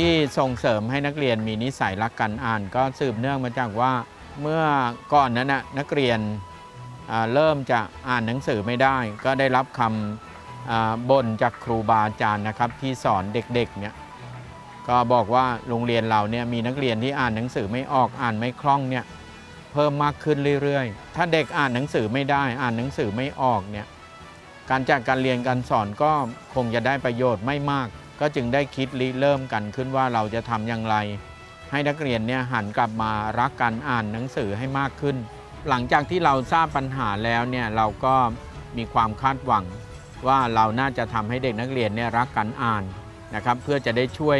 ที่ส่งเสริมให้นักเรียนมีนิสัยรักการอ่าน ก็สืบเนื่องมาจากว่าเมื่อก่อนนั้นนะนักเรียนเริ่มจะอ่านหนังสือไม่ได้ ก็ได้รับคำบ่นจากครูบาอาจารย์นะครับที่สอนเด็กๆเนี่ยก็บอกว่าโรงเรียนเราเนี่ยมีนักเรียนที่อ่านหนังสือไม่ออกอ่านไม่คล่องเนี่ยเพิ่มมากขึ้นเรื่อยๆ ถ้าเด็กอ่านหนังสือไม่ได้อ่านหนังสือไม่ออกเนี่ยการจากการเรียนการสอนก็คงจะได้ประโยชน์ไม่มาก ก็จึงได้คิดริเริ่มกันขึ้นว่าเราจะทำอย่างไร ให้นักเรียนเนี่ยหันกลับมารักการอ่านหนังสือให้มากขึ้น หลังจากที่เราทราบปัญหาแล้วเนี่ยเราก็มีความคาดหวัง ว่าเราน่าจะทำให้เด็กนักเรียนเนี่ยรักการอ่านนะครับ เพื่อจะได้ช่วย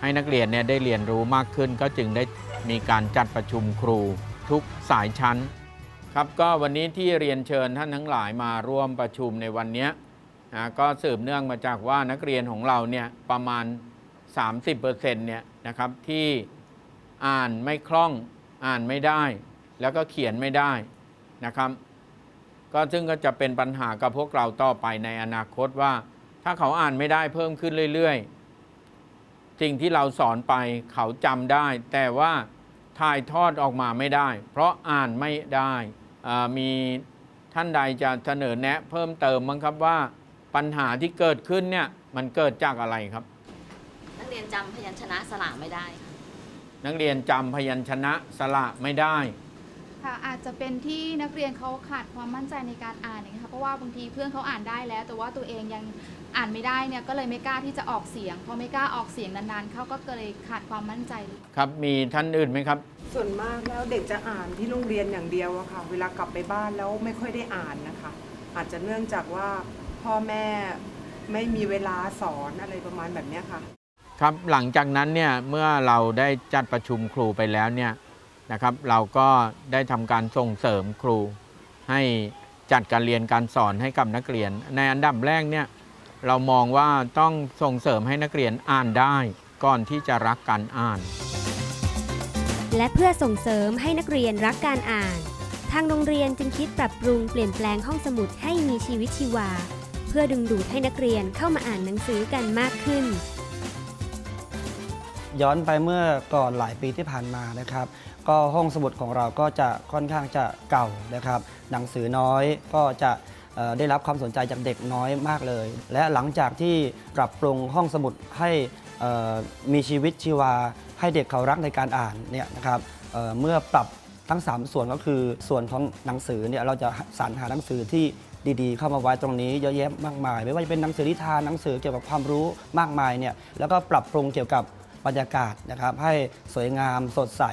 ให้นักเรียนเนี่ยได้เรียนรู้มากขึ้น ก็จึงได้มีการจัดประชุมครูทุกสายชั้น ครับก็วันนี้ที่เรียนเชิญท่านทั้งหลายมาร่วมประชุมในวันเนี้ย นะก็สืบเนื่องมาจากว่านักเรียนของเราเนี่ยประมาณ 30%เนี่ยนะครับที่อ่านไม่คล่องอ่านไม่ได้ แล้วก็เขียนไม่ได้นะครับ ก็ซึ่งก็จะเป็นปัญหากับพวกเราต่อไปในอนาคตว่า ถ้าเขาอ่านไม่ได้เพิ่มขึ้นเรื่อยๆ สิ่งที่เราสอนไปเขาจำได้ แต่ว่าถ่ายทอดออกมาไม่ได้ เพราะอ่านไม่ได้อ่ามีท่านใดจะเสนอแนะเพิ่มเติมมั้งครับว่า ปัญหาที่เกิดขึ้นเนี่ยมันเกิดจากอะไรครับ นักเรียนจำพยัญชนะสระไม่ได้ค่ะนักเรียนจำพยัญชนะสระไม่ได้ ค่ะอาจจะเป็นที่นักเรียนเขาขาดความมั่นใจในการอ่านอย่างเงี้ยค่ะเพราะว่าบางทีเพื่อนเขาอ่านได้แล้ว แต่ว่าตัวเองยังอ่านไม่ได้เนี่ยก็เลยไม่กล้าที่จะออกเสียงพอไม่กล้าออกเสียงนานๆเขาก็เลยขาดความมั่นใจ ครับมีท่านอื่นไหมครับ ส่วนมากแล้วเด็กจะอ่านที่โรงเรียนอย่างเดียวอะค่ะ เวลากลับไปบ้านแล้วไม่ค่อยได้อ่านนะคะ อาจจะเนื่องจากว่า พ่อแม่ไม่มีเวลาสอนอะไรประมาณแบบเนี้ยค่ะ ครับหลังจากนั้นเนี่ยเมื่อเราได้จัดประชุมครูไปแล้วเนี่ยนะครับ เราก็ได้ทำการส่งเสริมครู ให้จัดการเรียนการสอนให้กับนักเรียน ในอันดับแรกเนี่ยเรามองว่าต้องส่งเสริมให้นักเรียนอ่านได้ก่อนที่จะรักการอ่าน และเพื่อส่งเสริมให้นักเรียนรักการอ่าน ทางโรงเรียนจึงคิดปรับปรุงเปลี่ยนแปลงห้องสมุดให้มีชีวิตชีวา เพื่อดึงดูดให้นักเรียนเข้ามาอ่านหนังสือกันมากขึ้น ย้อนไปเมื่อก่อนหลายปีที่ผ่านมานะครับ ก็ห้องสมุดของเราก็จะค่อนข้างจะเก่านะครับ หนังสือน้อยก็จะได้รับความสนใจจากเด็กน้อยมากเลย และหลังจากที่ปรับปรุงห้องสมุดให้มีชีวิตชีวา ให้เด็กเขารักในการอ่านเนี่ยนะครับเเมื่อปรับทั้ง 3 ส่วนก็คือส่วนของหนังสือเนี่ยเราจะสรรหาหนังสือที่ ดีๆ เข้ามาไว้ตรงนี้เยอะแยะมากมาย ไม่ว่าจะเป็นหนังสือนิทานหนังสือเกี่ยวกับความรู้มากมายเนี่ยแล้วก็ปรับปรุงเกี่ยวกับบรรยากาศนะครับให้สวยงามสดใส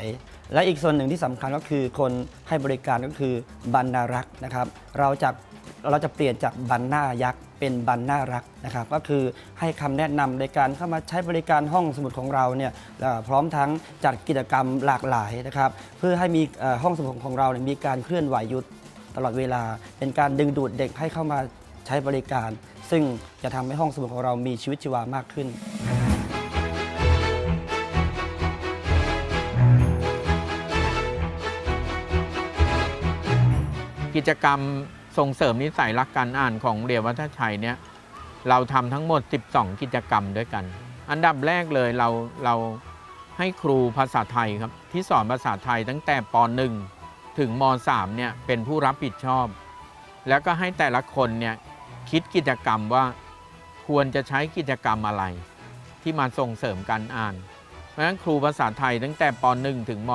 และอีกส่วนหนึ่งที่สำคัญก็คือคนให้บริการก็คือบรรณารักษ์นะครับ เราจะเราจะเปลี่ยนจากบรรณายักษ์เป็นบรรณารักษ์นะครับ ก็คือให้คำแนะนำในการเข้ามาใช้บริการห้องสมุดของเราเนี่ยพร้อมทั้งจัดกิจกรรมหลากหลายนะครับ เพื่อให้มีห้องสมุดของเราเนี่ยมีการเคลื่อนไหวอยู่ ตลอดเวลา เป็นการดึงดูดเด็กให้เข้ามาใช้บริการ ซึ่งจะทำให้ห้องสมุดของเรามีชีวิตชีวามากขึ้น กิจกรรมส่งเสริมนิสัยรักการอ่านของเรียนวัฒชัยเนี่ยเราทำทั้งหมด 12 กิจกรรมด้วยกัน อันดับแรกเลยเราเราให้ครูภาษาไทยครับ ที่สอนภาษาไทยตั้งแต่ป .1 ถึงม .3 เนี่ยเป็นผู้รับผิดชอบ แล้วก็ให้แต่ละคนเนี่ยคิดกิจกรรมว่าควรจะใช้กิจกรรมอะไร ที่มาส่งเสริมการอ่าน เพราะฉะนั้นครูภาษาไทยตั้งแต่ป .1 ถึงม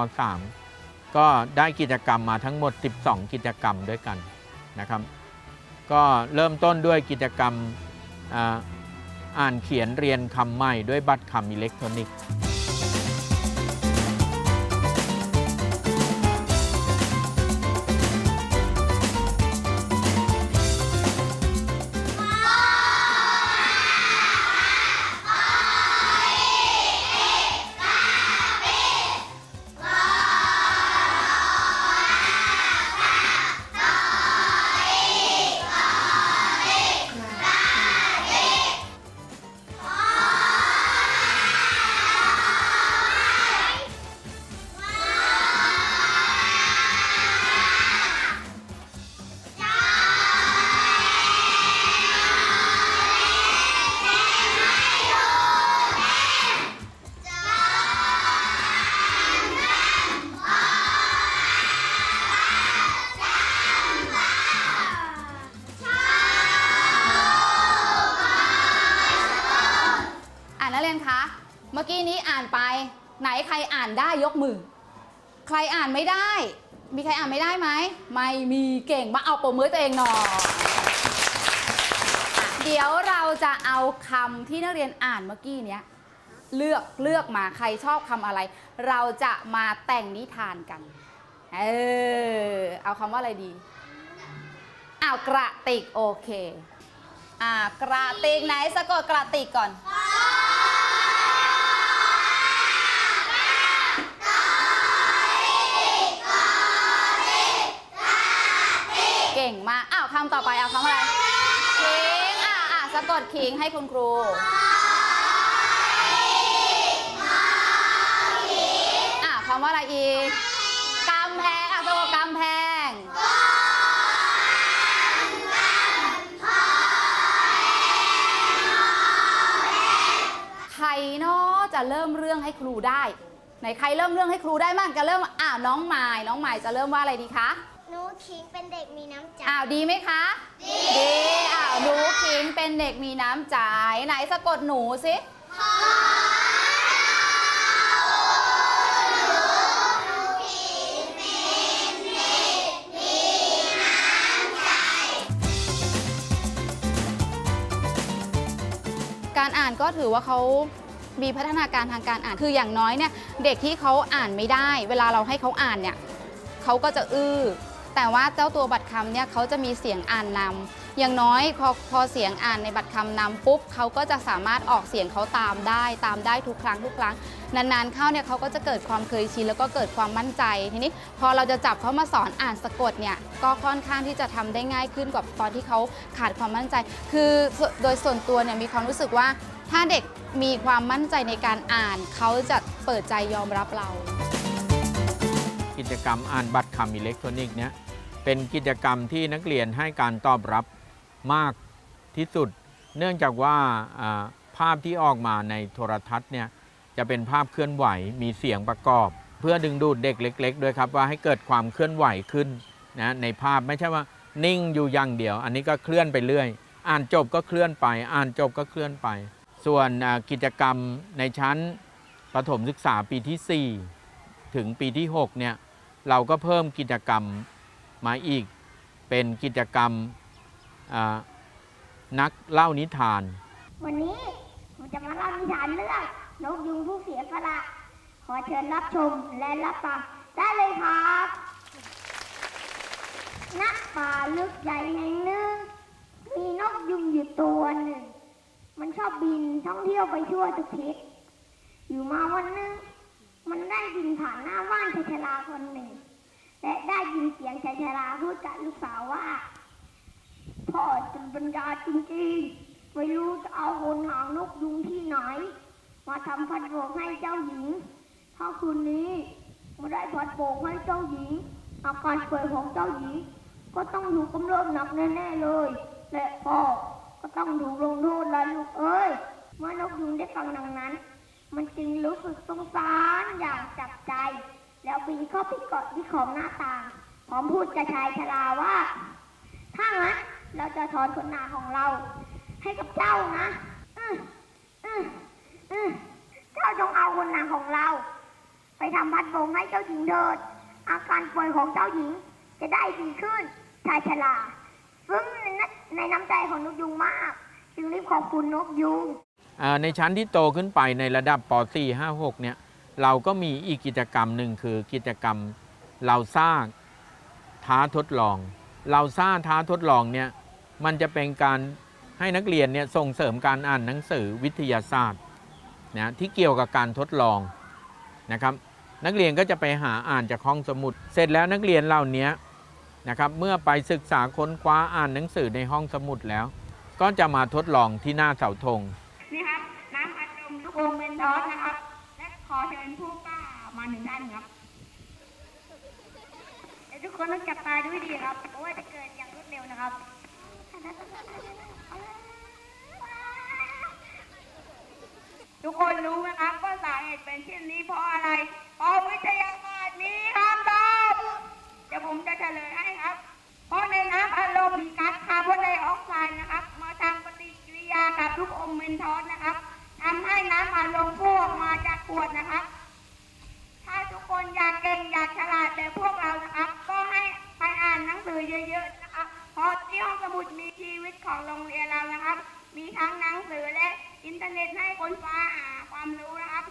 .3 ก็ได้กิจกรรมมาทั้งหมด 12 กิจกรรมด้วยกันนะครับ ก็เริ่มต้นด้วยกิจกรรมอ่านเขียนเรียนคำใหม่ด้วยบัตรคำอิเล็กทรอนิกส์ ใครอ่านได้ยกมือ ใครอ่านไม่ได้ มีใครอ่านไม่ได้ไหม ไม่มีเก่งมาเอาปมมือตัวเองหน่อยเดี๋ยวเราจะเอาคำที่นักเรียนอ่านเมื่อกี้เนี้ยเลือกเลือกมาใครชอบคำอะไร เราจะมาแต่งนิทานกัน เออเอาคำว่าอะไรดีอ้าวกระติกโอเค อ่ากระติกไหนสะกดกระติกก่อน เก่งมาก อ้าว คำต่อไปเอาคำอะไรขิงอะอะสะกดขิงให้คุณครูอะคำว่าอะไรอีกกำแพงอะสะกดกำแพงใครเนาะจะเริ่มเรื่องให้ครูได้ไหนใครเริ่มเรื่องให้ครูได้บ้างจะเริ่มอ่าน้องไม้น้องไม้จะเริ่มว่าอะไรดีคะ คิงเป็นเด็กมีน้ำใจ อ้าวดีไหมคะ ดีอ้าวหนูคิงเป็นเด็กมีน้ำใจไหนสะกดหนูสิการอ่านก็ถือว่าเขามีพัฒนาการทางการอ่านคืออย่างน้อยเนี่ยเด็กที่เขาอ่านไม่ได้ เวลาเราให้เขาอ่านเนี่ยเขาก็จะอื้อ แต่ว่าเจ้าตัวบัตรคำเนี่ยเขาจะมีเสียงอ่านนำอย่างน้อยพอพอเสียงอ่านในบัตรคำนำปุ๊บเขาก็จะสามารถออกเสียงเขาตามได้ ตามได้ทุกครั้งทุกครั้ง นานๆเข้าเนี่ยเขาก็จะเกิดความเคยชินแล้วก็เกิดความมั่นใจ ทีนี้พอเราจะจับเขามาสอนอ่านสะกดเนี่ยก็ค่อนข้างที่จะทำได้ง่ายขึ้นกว่าตอนที่เขาขาดความมั่นใจ คือโดยส่วนตัวเนี่ยมีความรู้สึกว่าถ้าเด็กมีความมั่นใจในการอ่าน เขาจะเปิดใจยอมรับเรา กิจกรรมอ่านบัตรคำอิเล็กทรอนิกส์เนี่ยเป็นกิจกรรมที่นักเรียนให้การตอบรับมากที่สุด เนื่องจากว่าภาพที่ออกมาในโทรทัศน์เนี่ยจะเป็นภาพเคลื่อนไหวมีเสียงประกอบ เพื่อดึงดูดเด็กเล็ก ๆ ด้วยครับว่าให้เกิดความเคลื่อนไหวขึ้นนะในภาพไม่ใช่ว่านิ่งอยู่อย่างเดียว อันนี้ก็เคลื่อนไปเรื่อย อ่านจบก็เคลื่อนไป อ่านจบก็เคลื่อนไป ส่วนกิจกรรมในชั้นประถมศึกษาปีที่ 4 ถึงปีที่6เนี่ย เราก็เพิ่มกิจกรรมมาอีก เป็นกิจกรรมนักเล่านิทาน วันนี้ผมจะมาเล่านิทานเรื่องนกยุงผู้เสียสละขอเชิญรับชมและรับฟังได้เลยครับณป่าลึกใหญ่แห่งหนึ่งมีนกยุงอยู่ตัวหนึ่ง มันชอบบินท่องเที่ยวไปทั่วทุกทิศอยู่มาวันหนึ่ง มันได้บินผ่านหน้าบ้านชายชราคนหนึ่ง และได้ยินเสียงชายชราพูดกับลูกสาวว่าพ่อจะบรรดาจริงๆไม่รู้จะเอาขนหางนกยุงที่ไหน มาทำพัดโบกให้เจ้าหญิงถ้าคืนนี้ไม่ได้พัดโบกให้เจ้าหญิง อาการป่วยของเจ้าหญิง ก็ต้องถูกกำเริบหนักแน่ๆเลย และพ่อก็ต้องถูกลงโทษแล้วลูกเอ้ยเมื่อนกยุงได้ฟังดังนั้น มันจึงรู้สึกสงสารอย่างจับใจ แล้วบินเข้าไปเกาะที่ขอบหน้าต่างพร้อมพูดกับชายชราว่า ถ้างั้นเราจะถอนขนหนาของเรา ให้กับเจ้านะอืออืออือเจ้าจงเอาขนหนาของเรา ไปทำพัดบงให้เจ้าหญิงเถิด อาการป่วยของเจ้าหญิงจะได้ดีขึ้น ชายชราซึ่งในในน้ำใจของนกยุงมาก จึงรีบขอบคุณนกยุง ในชั้นที่โตขึ้นไปในระดับป .4 5 6 เนี่ย เราก็มีอีกกิจกรรมหนึ่งคือกิจกรรมเราสร้างท้าทดลอง เราสร้างท้าทดลองเนี่ยมันจะเป็นการให้นักเรียนเนี่ยส่งเสริมการอ่านหนังสือวิทยาศาสตร์นะที่เกี่ยวกับการทดลองนะครับ นักเรียนก็จะไปหาอ่านจากห้องสมุด เสร็จแล้วนักเรียนเหล่านี้นะครับเมื่อไปศึกษาค้นคว้าอ่านหนังสือในห้องสมุดแล้ว ก็จะมาทดลองที่หน้าเสาธง ลมทุกองเป็นร้อนนะครับ และขอเชิญผู้กล้ามาหนึ่งท่านครับเดี๋ยวทุกคนต้องจับตาดูให้ดีครับ เพราะว่าจะเกิดอย่างรวดเร็วนะครับทุกคนรู้ไหมครับว่าสาเหตุเป็นเช่นนี้เพราะอะไร เพราะวิทยาศาสตร์มีคำตอบเดี๋ยวผมจะเฉลยให้ครับ เพราะในน้ำอารมณ์มีก๊าซคาร์บอนไดออกไซด์นะครับ มาทำปฏิกิริยากับลูกอมเมนทอสนะครับ ทำให้น้ำอัดลมพุ่งออกมาจากขวดนะครับ ถ้าทุกคนอยากเก่งอยากฉลาดแบบพวกเรานะครับ ก็ให้ไปอ่านหนังสือเยอะๆนะครับเพราะที่ห้องสมุดมีชีวิตของโรงเรียนเรานะครับ มีทั้งหนังสือและอินเทอร์เน็ตให้คนฟ้าหาความรู้นะครับ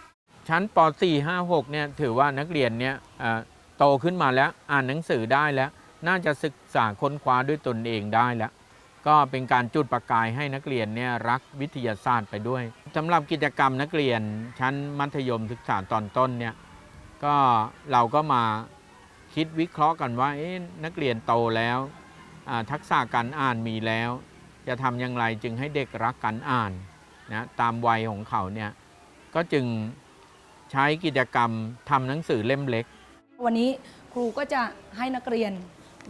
ชั้นป .4 5 6 เนี่ยถือว่านักเรียนเนี่ยโตขึ้นมาแล้วอ่านหนังสือได้แล้ว น่าจะศึกษาค้นคว้าด้วยตนเองได้แล้ว ก็เป็นการจุดประกายให้นักเรียนเนี่ยรักวิทยาศาสตร์ไปด้วยสำหรับกิจกรรมนักเรียนชั้นมัธยมศึกษาตอนต้นเนี่ยก็เราก็มาคิดวิเคราะห์กันว่านักเรียนโตแล้วทักษะการอ่านมีแล้ว จะทำอย่างไรจึงให้เด็กรักการอ่านนะตามวัยของเขาเนี่ยก็จึงใช้กิจกรรมทำหนังสือเล่มเล็ก วันนี้ครูก็จะให้นักเรียน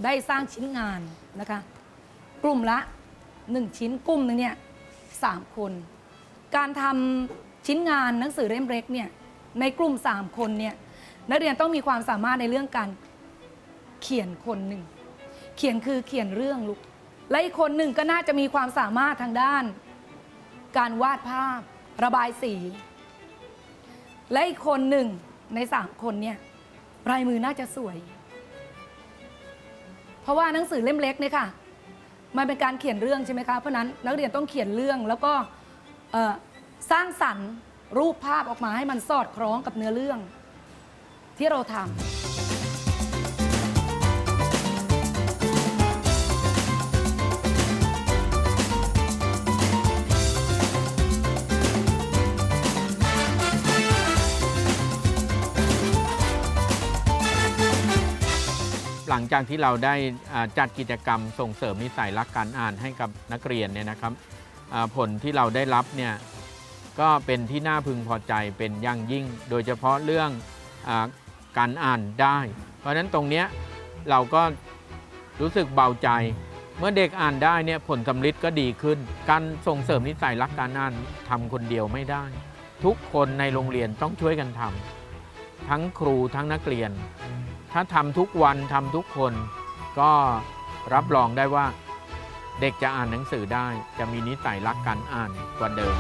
ได้สร้างชิ้นงานนะคะ กลุ่มละ 1 ชิ้นกลุ่มหนึงเนี่ยสามคน การทำชิ้นงานหนังสือเล่มเล็กเนี่ยในกลุ่ม 3 คนเนี่ยนักเรียนต้องมีความสามารถในเรื่องการเขียนคนหนึ่ง เขียนคือเขียนเรื่องลูกและอีกคนหนึ่งก็น่าจะมีความสามารถทางด้าน การวาดภาพ ระบายสี และอีกคนหนึ่งในสามคนเนี่ยลายมือน่าจะสวย เพราะว่าหนังสือเล่มเล็กเนี่ยค่ะ มันเป็นการเขียนเรื่องใช่ไหมคะ เพราะนั้นนักเรียนต้องเขียนเรื่องแล้วก็เอ่อสร้างสรรค์รูปภาพออกมาให้มันสอดคล้องกับเนื้อเรื่องที่เราทำ หลังจากที่เราได้จัดกิจกรรมส่งเสริมนิสัยรักการอ่านให้กับนักเรียนเนี่ยนะครับผลที่เราได้รับเนี่ยก็เป็นที่น่าพึงพอใจเป็นอย่างยิ่ง โดยเฉพาะเรื่องอการอ่านได้ เพราะฉะนั้นตรงเนี้ยเราก็รู้สึกเบาใจ เมื่อเด็กอ่านได้เนี่ยผลสำลิดก็ดีขึ้น การส่งเสริมนิสัยรักการอ่านทำคนเดียวไม่ได้ ทุกคนในโรงเรียนต้องช่วยกันทำทั้งครูทั้งนักเรียน ถ้าทำทุกวันทำทุกคนก็รับรองได้ว่าเด็กจะอ่านหนังสือได้ จะมีนิสัยรักการอ่านกว่าเดิม